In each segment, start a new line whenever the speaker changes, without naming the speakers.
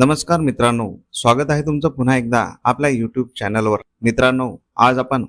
नमस्कार मित्रांनो स्वागत आहे तुमचं पुन्हा एकदा आपल्या यूट्यूब चॅनलवर मित्रांनो आज आपण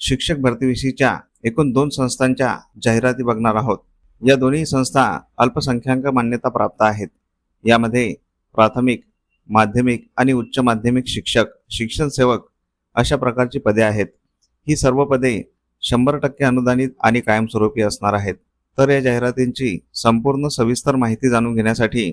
शिक्षक भरतीविषयीच्या एकूण दोन संस्थांच्या जाहिराती बघणार आहोत. या दोन्ही संस्था अल्पसंख्याक मान्यता प्राप्त आहेत. यामध्ये प्राथमिक माध्यमिक आणि उच्च माध्यमिक शिक्षक शिक्षण सेवक अशा प्रकारची पदे आहेत. ही सर्व पदे शंभर टक्के अनुदानित आणि कायमस्वरूपी असणार आहेत. तर या जाहिरातींची संपूर्ण सविस्तर माहिती जाणून घेण्यासाठी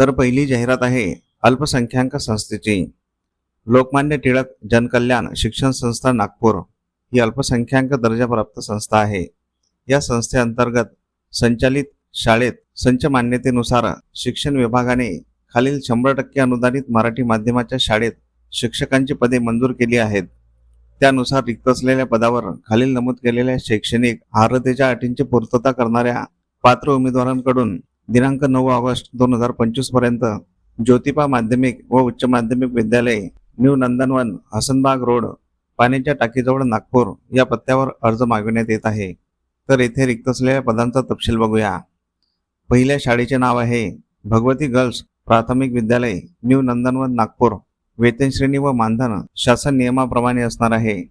तर पहिली जाहिरात आहे अल्पसंख्याक संस्थेची. लोकमान्य टिळक जनकल्याण शिक्षण संस्था नागपूर ही अल्पसंख्याक दर्जाप्राप्त संस्था आहे. या संस्थेअंतर्गत संचालित शाळेत संच मान्यतेनुसार शिक्षण विभागाने खालील शंभर टक्के अनुदानित मराठी माध्यमाच्या शाळेत शिक्षकांची पदे मंजूर केली आहेत. त्यानुसार रिक्त असलेल्या पदावर खालील नमूद केलेल्या शैक्षणिक अर्हतेच्या अटींची पूर्तता करणाऱ्या पात्र उमेदवारांकडून दिनांक नऊ ऑगस्ट दोन हजार पंचवीसपर्यंत ज्योतिबा माध्यमिक व उच्च माध्यमिक विद्यालय न्यू नंदनवन हसनबाग रोड पाण्याच्या टाकीजवळ नागपूर या पत्त्यावर अर्ज मागविण्यात येत आहे. तर येथे रिक्त असलेल्या पदांचा तपशील बघूया. पहिल्या शाळेचे नाव आहे भगवती गर्ल्स प्राथमिक विद्यालय न्यू नंदनवन नागपूर. वेतन श्रेणी व मानधन शासन नियमाप्रमाणे असणार आहे.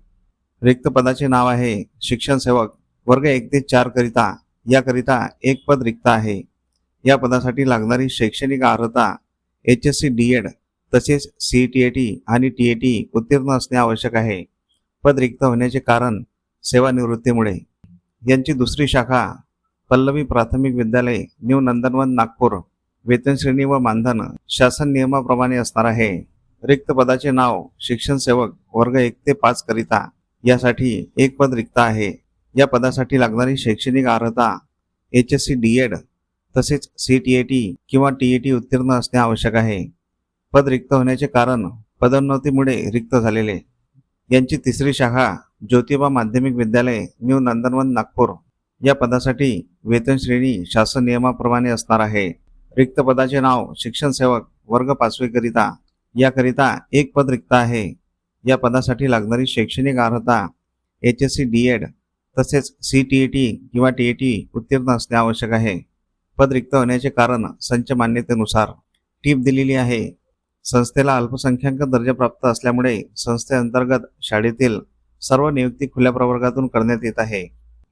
रिक्त पदाचे नाव आहे शिक्षण सेवक वर्ग एक ते चार करिता. याकरिता एक पद रिक्त आहे. या पदासाठी लागणारी शैक्षणिक अर्हता H S C D Ed तसेच सी टी ए टी आणि टी ए टी उत्तीर्ण असणे आवश्यक आहे. पद रिक्त होण्याचे कारण सेवानिवृत्तीमुळे. यांची दुसरी शाखा पल्लवी प्राथमिक विद्यालय न्यू नंदनवन नागपूर. वेतन श्रेणी व मानधन शासन नियमाप्रमाणे असणार आहे. रिक्त पदाचे नाव शिक्षण सेवक वर्ग एक ते पाच करिता यासाठी एक पद रिक्त आहे. या पदासाठी लागणारी शैक्षणिक अर्हता H S C D Ed तसेच सी टी ए टी किंवा टी ए टी उत्तीर्ण असणे आवश्यक आहे. पद रिक्त होण्याचे कारण पदोन्नतीमुळे रिक्त झालेले. यांची तिसरी शाखा ज्योतिबा माध्यमिक विद्यालय न्यू नंदनवन नागपूर. या पदासाठी वेतन श्रेणी शासन नियमाप्रमाणे असणार आहे. रिक्त पदाचे नाव शिक्षण सेवक वर्ग पाचवीकरिता. याकरिता एक पद रिक्त आहे. या पदासाठी लागणारी शैक्षणिक अर्हता H S C D Ed तसेच सी टी ए टी किंवा टी ए टी उत्तीर्ण असणे आवश्यक आहे. पद रिक्त होण्याचे कारण संच मान्यतेनुसार टीप दिलेली आहे. संस्थेला अल्पसंख्याक दर्जा प्राप्त असल्यामुळे संस्थेअंतर्गत शाळेतील सर्व नियुक्ती खुल्या प्रवर्गातून करण्यात येत आहे.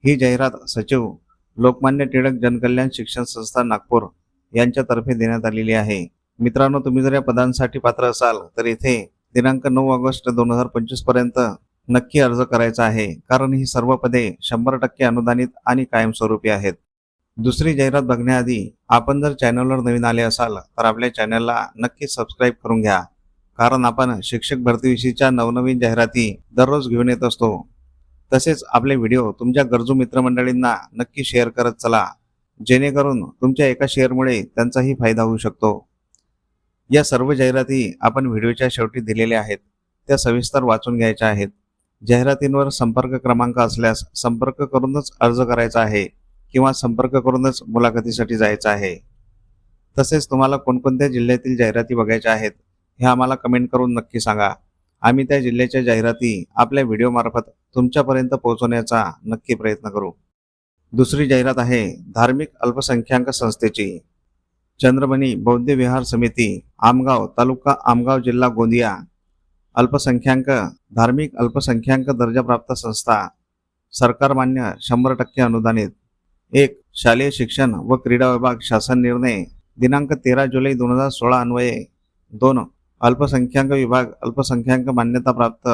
ही जाहिरात सचिव लोकमान्य टिळक जनकल्याण शिक्षण संस्था नागपूर यांच्यातर्फे देण्यात आलेली आहे. मित्रांनो तुम्ही जर या पदांसाठी पात्र असाल तर इथे दिनांक नऊ ऑगस्ट दोन हजार पंचवीसपर्यंत नक्की अर्ज करायचा आहे. कारण ही सर्व पदे शंभर टक्के अनुदानित आणि कायमस्वरूपी आहेत. दुसरी जाहिरात बघण्याआधी आपण जर चॅनलवर नवीन आले असाल तर आपल्या चॅनलला नक्की सबस्क्राईब करून घ्या. कारण आपण शिक्षक भरतीविषयीच्या नवनवीन जाहिराती दररोज घेऊन येत असतो. तसेच आपले व्हिडिओ तुमच्या गरजू मित्रमंडळींना नक्की शेअर करत चला. जेणेकरून तुमच्या एका शेअरमुळे त्यांचाही फायदा होऊ शकतो. या सर्व जाहिराती आपण व्हिडिओच्या शेवटी दिलेल्या आहेत. त्या सविस्तर वाचून घ्यायच्या आहेत. जाहिरातींवर संपर्क क्रमांक असल्यास संपर्क करूनच अर्ज करायचा आहे. किंवा संपर्क करूनच मुलाखतीसाठी जायचं आहे. तसेच तुम्हाला कोणकोणत्या जिल्ह्यातील जाहिराती बघायच्या आहेत हे आम्हाला कमेंट करून नक्की सांगा. आम्ही त्या जिल्ह्याच्या जाहिराती आपल्या व्हिडिओमार्फत तुमच्यापर्यंत पोहोचवण्याचा नक्की प्रयत्न करू. दुसरी जाहिरात आहे धार्मिक अल्पसंख्याक संस्थेची. चंद्रमणी बौद्ध विहार समिती आमगाव तालुका आमगाव जिल्हा गोंदिया. अल्पसंख्याक धार्मिक अल्पसंख्याक दर्जाप्राप्त संस्था. सरकारमान्य शंभर टक्के अनुदानित. एक शालेय शिक्षण व क्रीडा विभाग शासन निर्णय दिनांक तेरा जुलै दोन हजार सोळा अन्वये. दोन अल्पसंख्याक विभाग अल्पसंख्याक मान्यता प्राप्त.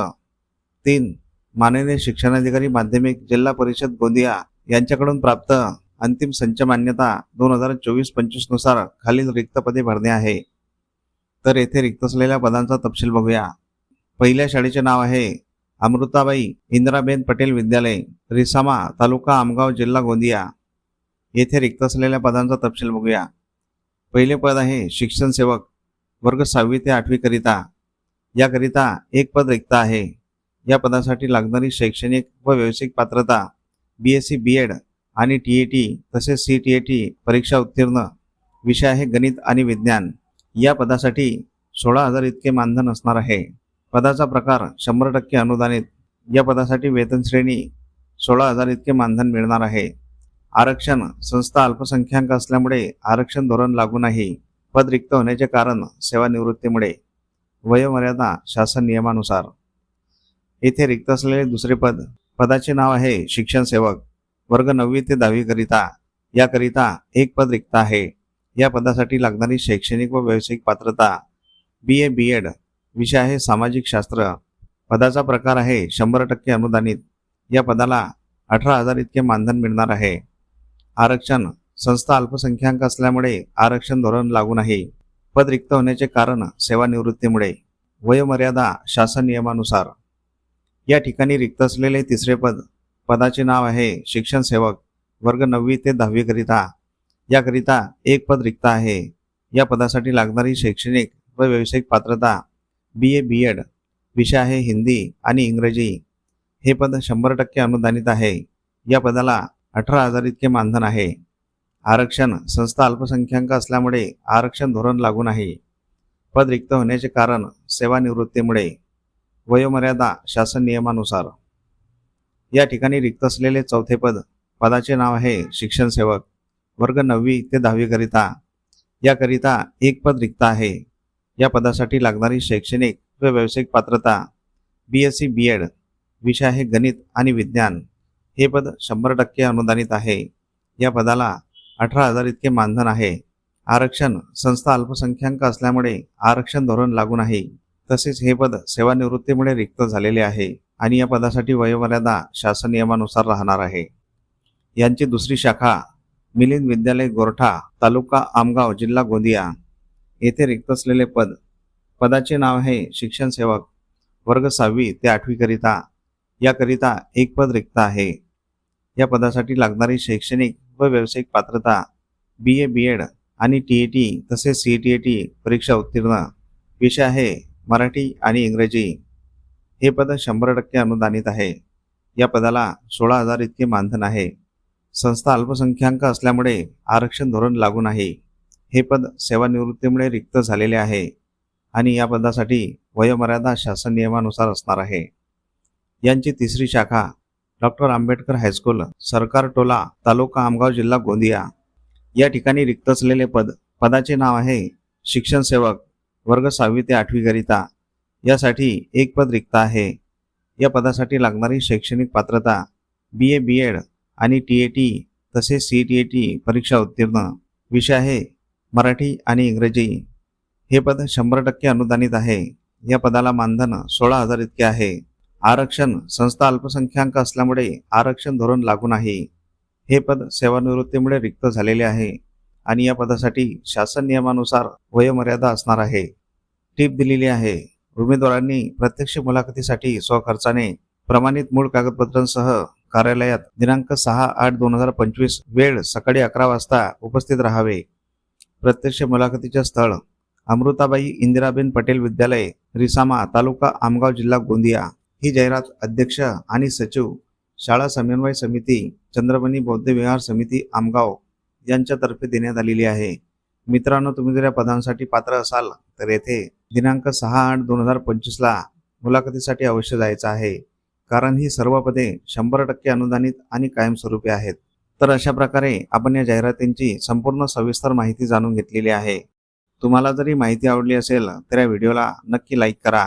तीन माननीय शिक्षणाधिकारी माध्यमिक जिल्हा परिषद गोंदिया यांच्याकडून प्राप्त अंतिम संच मान्यता दोन हजार चोवीस पंचवीसनुसार खालील रिक्त पदे भरणे आहे. तर येथे रिक्त असलेल्या पदांचा तपशील बघूया. पहिल्या शाळेचे नाव आहे अमृताबाई इंदिराबेन पटेल विद्यालय रिसामा तालुका आमगाव जिल्हा गोंदिया. येथे रिक्त असलेल्या पदांचा तपशील बघूया. पहिले पद आहे शिक्षण सेवक वर्ग सहावी ते आठवी करिता. याकरिता एक पद रिक्त आहे. या पदासाठी लागणारी शैक्षणिक व व्यावसायिक पात्रता B S C B Ed आणि टी ए टी तसेच सी टी ए टी परीक्षा उत्तीर्ण विषय आहे गणित आणि विज्ञान. या पदासाठी सोळा हजार इतके मानधन असणार आहे. पदाचा प्रकार शंभर टक्के अनुदानित. या पदासाठी वेतन श्रेणी सोळा हजार इतके मानधन मिळणार आहे. आरक्षण संस्था अल्पसंख्याक असल्यामुळे आरक्षण धोरण लागू नाही. पद रिक्त होण्याचे कारण सेवानिवृत्तीमुळे. वयोमर्यादा शासन नियमानुसार. येथे रिक्त असलेले दुसरे पद. पदाचे नाव आहे शिक्षण सेवक. वर्ग नववी ते दहावीकरिता याकरिता एक पद रिक्त आहे. या पदासाठी लागणारी शैक्षणिक व व्यावसायिक पात्रता. बी ए बी एड विषय आहे सामाजिक शास्त्र. पदाचा प्रकार आहे शंभर टक्के अनुदानित. या पदाला अठरा हजार इतके मानधन मिळणार आहे. आरक्षण संस्था अल्पसंख्याक असल्यामुळे आरक्षण धोरण लागू नाही. पद रिक्त होण्याचे कारण सेवानिवृत्तीमुळे वयोमर्यादा शासन नियमानुसार. या ठिकाणी रिक्त असलेले तिसरे पद पदाचे नाव आहे शिक्षण सेवक वर्ग नववी ते दहावीकरिता याकरिता एक पद रिक्त आहे. या पदासाठी लागणारी शैक्षणिक व व्यावसायिक पात्रता बी ए बी एड विषय आहे हिंदी आणि इंग्रजी. हे पद शंभर टक्के अनुदानित आहे. या पदाला अठरा हजार इतके मानधन आहे. आरक्षण संस्था अल्पसंख्याक असल्यामुळे आरक्षण धोरण लागू नाही. पद रिक्त होण्याचे कारण सेवानिवृत्तीमुळे. वयोमर्यादा शासन नियमानुसार. या ठिकाणी रिक्त असलेले चौथे पद पदाचे नाव आहे शिक्षण सेवक. वर्ग नववी ते दहावीकरिता याकरिता एक पद रिक्त आहे. या पदासाठी लागणारी शैक्षणिक व व्यावसायिक पात्रता. B S C B Ed विषय आहे गणित आणि विज्ञान. हे पद शंभर टक्के अनुदानित आहे. या पदाला अठरा हजार इतके मानधन आहे. आरक्षण संस्था अल्पसंख्याक असल्यामुळे आरक्षण धोरण लागू नाही. तसेच हे पद सेवानिवृत्तीमुळे रिक्त झालेले आहे आणि या पदासाठी वयोमर्यादा शासन नियमानुसार राहणार आहे. यांची दुसरी शाखा मिलिंद विद्यालय गोरठा तालुका आमगाव जिल्हा गोंदिया. येथे रिक्त असलेले पद पदाचे नाव आहे शिक्षण सेवक वर्ग सहावी ते आठवीकरिता याकरिता एक पद रिक्त आहे. या पदासाठी लागणारी शैक्षणिक व व्यावसायिक पात्रता बी ए बी एड आणि टी ए टी तसेच सी टी ए टी परीक्षा उत्तीर्ण विषय आहे मराठी आणि इंग्रजी. हे पद शंभर टक्के अनुदानित आहे. या पदाला सोळा हजार इतके मानधन आहे. संस्था अल्पसंख्याक असल्यामुळे आरक्षण धोरण लागू नाही. हे पद सेवानिवृत्तीमुळे रिक्त झालेले आहे आणि या पदासाठी वयोमर्यादा शासन नियमानुसार असणार आहे. यांची तिसरी शाखा डॉक्टर आंबेडकर हायस्कूल सरकार टोला तालुका आमगाव जिल्हा गोंदिया. या ठिकाणी रिक्त असलेले पद पदाचे नाव आहे शिक्षण सेवक वर्ग सहावी ते आठवीकरिता यासाठी एक पद रिक्त आहे. या पदासाठी लागणारी शैक्षणिक पात्रता बी ए बी एड आणि टी ए टी तसेच सी टी ए टी परीक्षा उत्तीर्ण विषय आहे मराठी आणि इंग्रजी. हे पद शंभर टक्के अनुदानित आहे. या पदाला मानधन सोळा हजार इतके आहे. आरक्षण संस्था अल्पसंख्याक असल्यामुळे आरक्षण धोरण लागू नाही. हे पद सेवानिवृत्तीमुळे रिक्त झालेले आहे आणि या पदासाठी शासन नियमानुसार वयोमर्यादा असणार आहे. टीप दिलेली आहे. उमेदवारांनी प्रत्यक्ष मुलाखतीसाठी स्वखर्चाने प्रमाणित मूळ कागदपत्रांसह कार्यालयात दिनांक सहा आठ दोन हजार पंचवीस वेळ सकाळी अकरा वाजता उपस्थित राहावे. प्रत्यक्ष मुलाखतीचे स्थळ अमृताबाई इंदिराबेन पटेल विद्यालय रिसामा तालुका आमगाव जिल्हा गोंदिया. ही जाहिरात अध्यक्ष आणि सचिव शाळा समन्वय समिती चंद्रमणी बौद्ध विहार समिती आमगाव यांच्यातर्फे देण्यात आलेली आहे. मित्रांनो तुम्ही जर या पदांसाठी पात्र असाल तर येथे दिनांक सहा आठ दोन हजार पंचवीसला मुलाखतीसाठी अवश्य जायचं आहे. कारण ही सर्व पदे शंभर टक्के अनुदानित आणि कायमस्वरूपी आहेत. तर अशा प्रकारे आपण या जाहिरातींची संपूर्ण सविस्तर माहिती जाणून घेतलेली आहे. तुम्हाला जरी माहिती आवडली असेल तर या व्हिडिओला नक्की लाईक करा.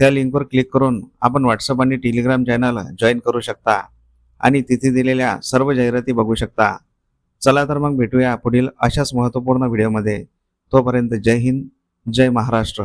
त्या लिंकवर क्लिक करून आपण व्हॉट्सअप आणि टेलिग्राम चॅनल जॉईन करू शकता आणि तिथे दिलेल्या सर्व जाहिराती बघू शकता. चला तर मग भेटूया पुढील अशाच महत्त्वपूर्ण व्हिडिओमध्ये तोपर्यंत जय हिंद जय महाराष्ट्र.